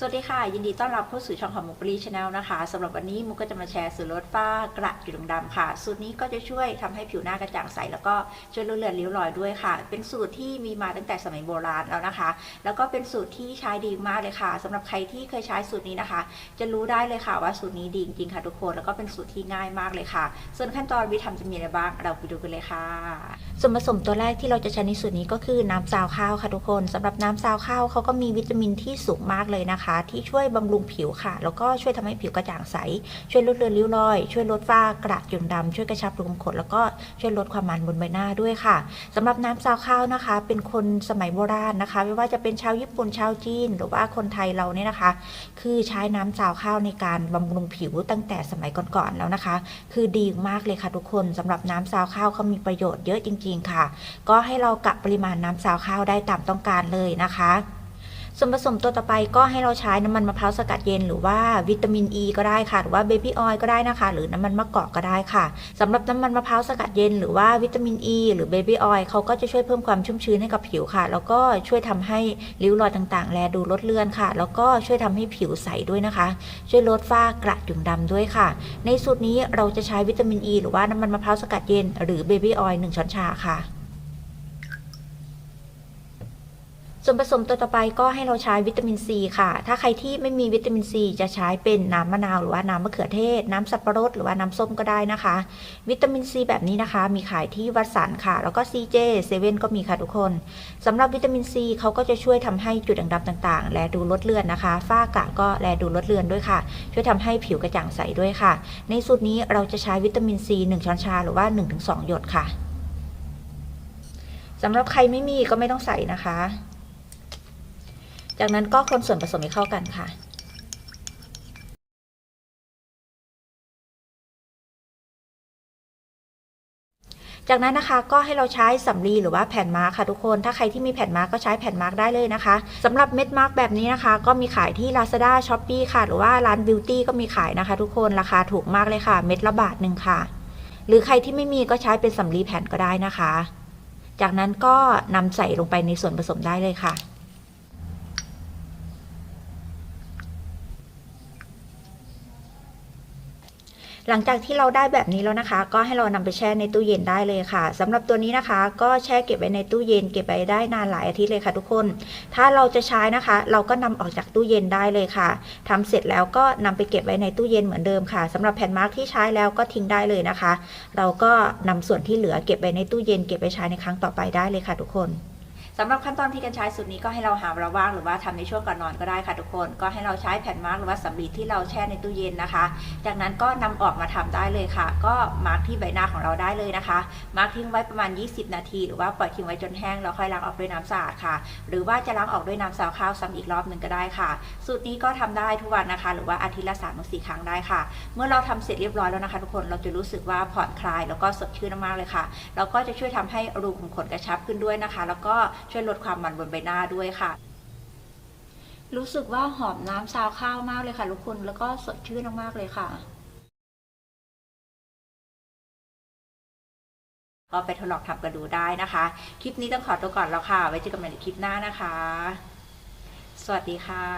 สวัสดีค่ะ ยินดีต้อนรับเข้าสู่ช่องของมุกรีชาแนลนะคะสำหรับวันนี้มุกก็จะมาแชร์สูตรลดฝ้ากระจุดด่งดำค่ะ สูตรนี้ก็จะช่วยทำให้ผิวหน้ากระจ่างใส แล้วก็ช่วยลดเลือนริ้วรอยด้วยค่ะ เป็นสูตรที่มีมาตั้งแต่สมัยโบราณแล้วนะคะ แล้วก็เป็นสูตรที่ใช้ดีมากเลยค่ะสำหรับใครที่เคยใช้สูตรนี้นะคะ จะรู้ได้เลยค่ะว่าสูตรนี้ดีจริงๆค่ะทุกคนแล้วก็เป็นสูตรที่ง่ายมากเลยค่ะ ส่วนขั้นตอนวิธีทำจะมีอะไรบ้างเราไปดูกันเลยค่ะ ส่วนผสมตัวแรกที่เราจะใช้ในสูตรนี้ก็คือน้ำซาวข้าวค่ะทุกคนสำหรับน้ำซาวข้าวเขาก็มีวิตามินที่สูงมากเลยนะคะที่ช่วยบำรุงผิวค่ะ แล้วก็ช่วยทำให้ผิวกระจ่างใส ช่วยลดเลือนริ้วรอย ช่วยลดฝ้ากระจุดดำช่วยกระชับรูขุมขนแล้วก็ช่วยลดความมันบนใบหน้าด้วยค่ะสำหรับน้ำซาวข้าวนะคะ เป็นคนสมัยโบราณนะคะ ไม่ว่าจะเป็นชาวญี่ปุ่นชาวจีน หรือว่าคนไทยเราเนี่ยนะคะ คือใช้น้ำซาวข้าวในการบำรุงผิวตั้งแต่สมัยก่อนๆแล้วนะคะ คือดีมากเลยค่ะทุกคนสำหรับน้ำซาวข้าวเขามีประโยชน์เยอะจริง ๆ ค่ะ ก็ให้เรากะปริมาณน้ำซาวข้าวได้ตามต้องการเลยนะคะ ส่วนผสมตัวต่อไปก็ให้เราใช้น้ำมันมะพร้าวสกัดเย็น หรือว่าวิตามินอ e ีก็ได้ค่ะหรือว่าเบบี้ออยล์ก็ได้นะคะ หรือน้ำมันมะกอกก็ได้ค่ะสำหรับน้ำมันมะพร้าวสกัดเย็น หรือว่าวิตามินอ e ีหรือเบบี้ออยล์เขาก็จะช่วยเพิ่มความชุ่มชื้นให้กับผิวค่ะ แล้วก็ช่วยทำให้ริ้วรอยต่างๆ แลดูลดเลือนค่ะ แล้วก็ช่วยทำให้ผิวใสด้วยนะคะ ช่วยลดฝ้ากระจุดดำด้วยค่ะ ในสูตรนี้เราจะใช้วิตามินอ e ีหรือว่าน้ำมันมะพร้าวสกัดเย็น หรือเบบี้ออยล์หนึ่งช้อนชาค่ะ ส่วนผสมตัวต่อไปก็ให้เราใช้วิตามินซีค่ะ ถ้าใครที่ไม่มีวิตามินซีจะใช้เป็นน้ำมะนาวหรือว่าน้ำมะเขือเทศ น้ำสับปะรดหรือว่าน้ำส้มก็ได้นะคะ วิตามินซีแบบนี้นะคะ มีขายที่วัดสันค่ะ แล้วก็ CJ เซเว่นก็มีค่ะทุกคนสำหรับวิตามินซีเขาก็จะช่วยทำให้จุดด่างดำต่าง ๆ แลดูลดเลือนนะคะ ฝ้ากระก็แลดูลดเลือนด้วยค่ะ ช่วยทำให้ผิวกระจ่างใสด้วยค่ะ ในสูตรนี้เราจะใช้วิตามินซี1ช้อนชาหรือว่า 1-2 หยดค่ะสำหรับใครไม่มีก็ไม่ต้องใส่นะคะ จากนั้นก็คนส่วนผสมให้เข้ากันค่ะ จากนั้นนะคะก็ให้เราใช้สำลีหรือว่าแผ่นมาร์คค่ะทุกคน ถ้าใครที่มีแผ่นมาร์คก็ใช้แผ่นมาร์คได้เลยนะคะสำหรับเม็ดมาร์คแบบนี้นะคะ ก็มีขายที่ Lazada s h o p e e ค่ะ หรือว่าร้านบิวตี้ก็มีขายนะคะ ทุกคนราคาถูกมากเลยค่ะ เม็ดละบาทหนึ่งค่ะ หรือใครที่ไม่มีก็ใช้เป็นสำลีแผ่นก็ได้นะคะ จากนั้นก็นำใส่ลงไปในส่วนผสมได้เลยค่ะ หลังจากที่เราได้แบบนี้แล้วนะคะ ก็ให้เรานำไปแช่ในตู้เย็นได้เลยค่ะสำหรับตัวนี้นะคะ ก็แช่เก็บไว้ในตู้เย็น เก็บไว้ได้นานหลายอาทิตย์เลยค่ะทุกคน ถ้าเราจะใช้นะคะ เราก็นำออกจากตู้เย็นได้เลยค่ะทำเสร็จแล้วก็นำไปเก็บไว้ในตู้เย็นเหมือนเดิมค่ะสำหรับแผ่นมาร์กที่ใช้แล้วก็ทิ้งได้เลยนะคะ เราก็นำส่วนที่เหลือเก็บไว้ในตู้เย็น เก็บไว้ใช้ในครั้งต่อไปได้เลยค่ะทุกคน สำหรับขั้นตอนที่การใช้สูตรนี้ก็ให้เราหาเวลาว่างหรือว่าทำในช่วงก่อนนอนก็ได้ค่ะทุกคน ก็ให้เราใช้แผ่นมาร์กหรือว่าสำลีที่เราแช่ในตู้เย็นนะคะ จากนั้นก็นำออกมาทำได้เลยค่ะ ก็มาร์กที่ใบหน้าของเราได้เลยนะคะ มาร์กทิ้งไว้ประมาณ 20 นาที หรือว่าปล่อยทิ้งไว้จนแห้งแล้วค่อยล้างออกด้วยน้ำสะอาดค่ะ หรือว่าจะล้างออกด้วยน้ำซาวข้าวซ้ำอีกรอบหนึ่งก็ได้ค่ะ สูตรนี้ก็ทำได้ทุกวันนะคะ หรือว่าอาทิตย์ละ3ามถึงสี่ครั้งได้ค่ะ เมื่อเราทำเสร็จเรียบร้อยแล้วนะคะทุกคนเราจะรู้สึกว่าผ่อนคลายแล้วก็สดชื่นมากเลยค่ะ แล้วก็จะช่วยทำให้รูขุมขนกระชับขึ้นด้วยนะคะ แล้วก็ช่วยลดความมันบนใบหน้าด้วยค่ะ รู้สึกว่าหอมน้ำซาวข้าวมากเลยค่ะทุกคนแล้วก็สดชื่นมากๆเลยค่ะก็ไปทดลองทำกันดูได้นะคะ คลิปนี้ต้องขอตัวก่อนแล้วค่ะ ไว้เจอกันใหม่ในคลิปหน้านะคะ สวัสดีค่ะ